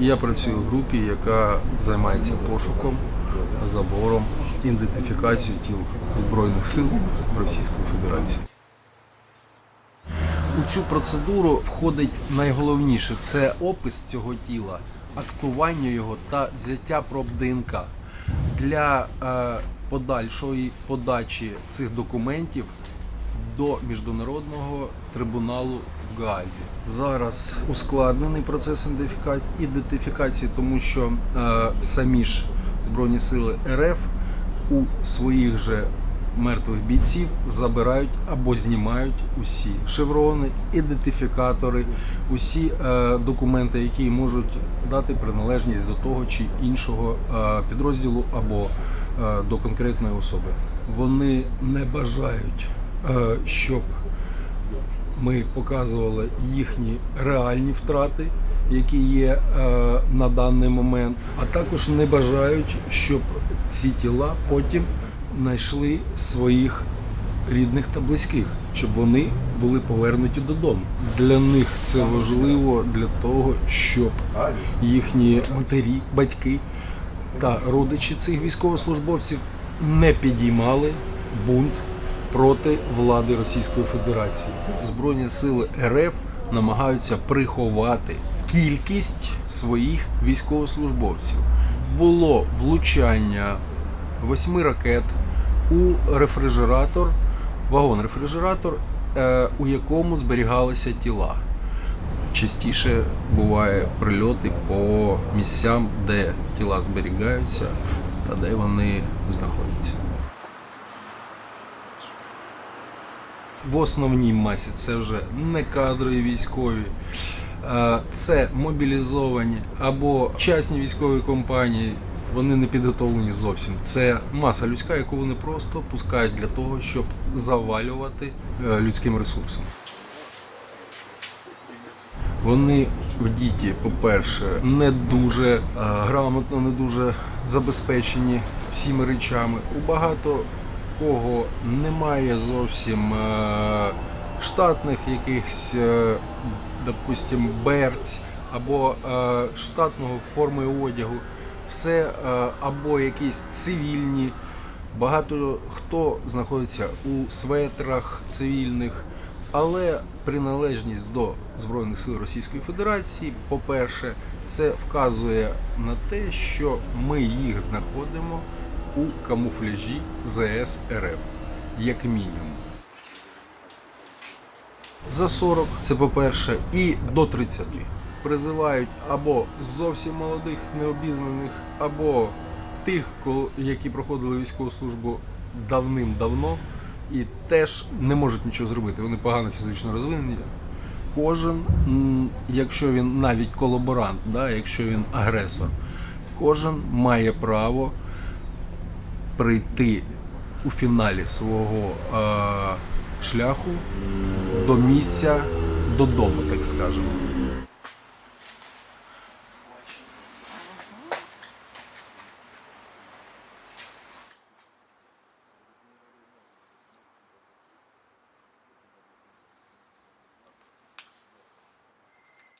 Я працюю в групі, яка займається пошуком, забором, ідентифікацією тіл Збройних сил Російської Федерації. У цю процедуру входить найголовніше це опис цього тіла, актування його та взяття проб ДНК. Для е, подальшої подачі цих документів до міжнародного трибуналу в Гаазі. Зараз ускладнений процес ідентифікації, тому що е, самі ж Збройні сили РФ у своїх же мертвих бійців забирають або знімають усі шеврони, ідентифікатори, усі е, документи, які можуть дати приналежність до того чи іншого е, підрозділу або е, до конкретної особи. Вони не бажають, е, щоб ми показували їхні реальні втрати, які є е, на даний момент, а також не бажають, щоб ці тіла потім знайшли своїх рідних та близьких, щоб вони були повернуті додому. Для них це важливо для того, щоб їхні матері, батьки та родичі цих військовослужбовців не підіймали бунт проти влади Російської Федерації. Збройні сили РФ намагаються приховати кількість своїх військовослужбовців. Було влучання восьми ракет у рефрижератор, вагон-рефрижератор, е, у якому зберігалися тіла. Частіше буває прильоти по місцям, де тіла зберігаються та де вони знаходяться. В основній масі це вже не кадрові військові, е, це мобілізовані або частні військові компанії. Вони не підготовлені зовсім. Це маса людська, яку вони просто пускають для того, щоб завалювати е, людським ресурсом. Вони в діті, по-перше, не дуже е, грамотно, не дуже забезпечені всіми речами. У багато кого немає зовсім е, штатних якихось, е, допустим, берць або е, штатного форми одягу. Все або якісь цивільні. Багато хто знаходиться у светрах цивільних, але приналежність до Збройних сил Російської Федерації, по-перше, це вказує на те, що ми їх знаходимо у камуфляжі ЗС РФ, як мінімум. За 40 це по-перше, і до 30 призивають або зовсім молодих, необізнаних, або тих, які проходили військову службу давним-давно і теж не можуть нічого зробити. Вони погано фізично розвинені. Кожен, якщо він навіть колаборант, да, якщо він агресор, кожен має право прийти у фіналі свого е, шляху до місця додому, так скажемо.